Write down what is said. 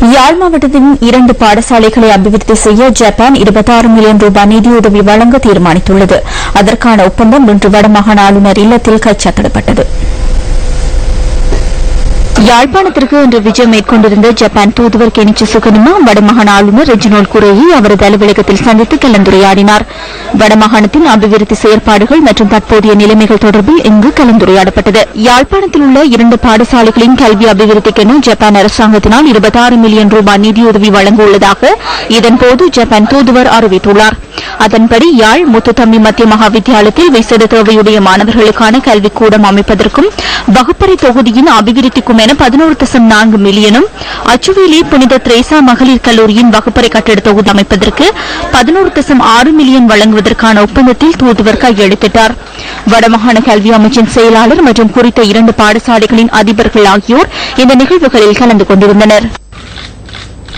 யாழ் மாவட்டத்தின் இரண்டு பாடசாலைகளை அபிவிருத்தி செய்ய ஜப்பான் இருபத்தாறு மில்லியன் ரூபாய் நிதியுதவி வழங்க தீர்மானித்துள்ளது. அதற்கான ஒப்பந்தம் இன்று வடமாகாண ஆளுநர் இல்லத்தில் கைச்சாத்திடப்பட்டது. யாழ்ப்பாணத்திற்கு இன்று விஜயம் மேற்கொண்டிருந்த ஜப்பான் தூதுவர் கெனிச்சி சுகனுமா வடமாகாண ஆளுநர் ரெஜினோல் குரேயை அவரது அலுவலகத்தில் சந்தித்து கலந்துரையாடினார். வடமாகாணத்தின் அபிவிருத்தி செயற்பாடுகள் மற்றும் தற்போதைய நிலைமைகள் தொடர்பில் இங்கு கலந்துரையாடப்பட்டது. யாழ்ப்பாணத்தில் உள்ள இரண்டு பாடசாலைகளின் கல்வி அபிவிருத்திக்கென ஜப்பான் அரசாங்கத்தினால் இருபத்தாறு மில்லியன் ரூபாய் நிதியுதவி வழங்க உள்ளதாக இதன்போது ஜப்பான் தூதுவர் அறிவித்துள்ளார். அதன்படி யாழ் முத்துத்தம்பி மத்திய மகாவித்தியாலயத்தில் விசேட தேவையுடைய மாணவர்களுக்கான கல்விக்கூடம் அமைப்பதற்கும் வகுப்பறை தொகுதியின் அபிவிருத்திக்கும் என பதினோரு தசம் நான்கு மில்லியனும் அச்சுவேலி புனித திரேசா மகளிர் கல்லூரியின் வகுப்பறை கட்டிட தொகுதி அமைப்பதற்கு பதினோரு தசம் ஆறு மில்லியன் வழங்குவதற்கான ஒப்பந்தத்தில் தூதுவர் கையெழுத்திட்டார். வடமாகாண கல்வி அமைச்சின் செயலாளர் மற்றும் குறித்த இரண்டு பாடசாலைகளின் அதிபர்கள் ஆகியோர் இந்த நிகழ்வுகளில் கலந்து கொண்டிருந்தனா்